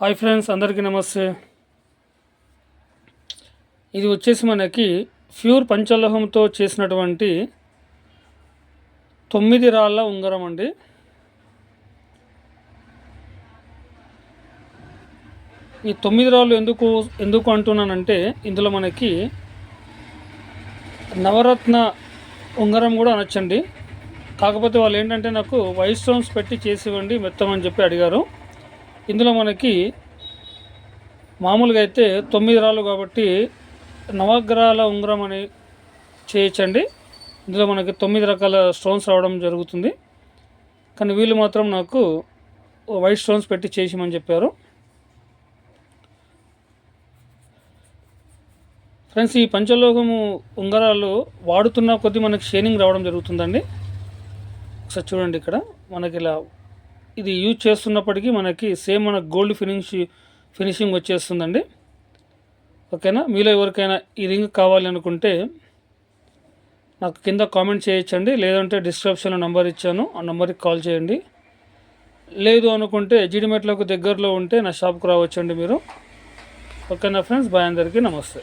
Hi friends అందరికీ నమస్తే. ఇది వచ్చేసి మనకి ప్యూర్ పంచలోహంతో చేసినటువంటి తొమ్మిది రాళ్ళ ఉంగరం అండి. ఈ తొమ్మిది రాళ్ళు ఎందుకు ఎందుకు అంటున్నానంటే ఇందులో మనకి నవరత్న ఉంగరం కూడా అనొచ్చండి. కాకపోతే వాళ్ళు ఏంటంటే నాకు వైట్ స్టోన్స్ పెట్టి చేసి ఇవ్వండి మెత్తమని చెప్పి అడిగారు. ఇందులో మనకి మామూలుగా అయితే తొమ్మిది రాళ్ళు కాబట్టి నవగ్రహాల ఉంగరం అని చేయొచ్చండి ఇందులో మనకి తొమ్మిది రకాల స్టోన్స్ రావడం జరుగుతుంది. కానీ వీళ్ళు మాత్రం నాకు వైట్ స్టోన్స్ పెట్టి చేసిమని చెప్పారు. ఫ్రెండ్స్ ఈ పంచలోకము ఉంగరాలు వాడుతున్న కొద్దీ మనకి షేనింగ్ రావడం జరుగుతుందండి. ఒకసారి చూడండి ఇక్కడ మనకి ఇలా ఇది యూజ్ చేస్తున్నప్పటికీ మనకి సేమ్ మన గోల్డ్ ఫినిష్ ఫినిషింగ్ వచ్చేస్తుందండి. ఓకేనా? మీలో ఎవరికైనా ఈ రింగ్ కావాలి అనుకుంటే నాకు కింద కామెంట్ చేయొచ్చండి. లేదంటే డిస్క్రిప్షన్లో నెంబర్ ఇచ్చాను. ఆ నెంబర్కి కాల్ చేయండి. లేదు అనుకుంటే జిడిమెట్లకు దగ్గరలో ఉంటే నా షాప్కి రావచ్చండి మీరు. ఓకేనా ఫ్రెండ్స్? బాయ్ అందరికీ నమస్తే.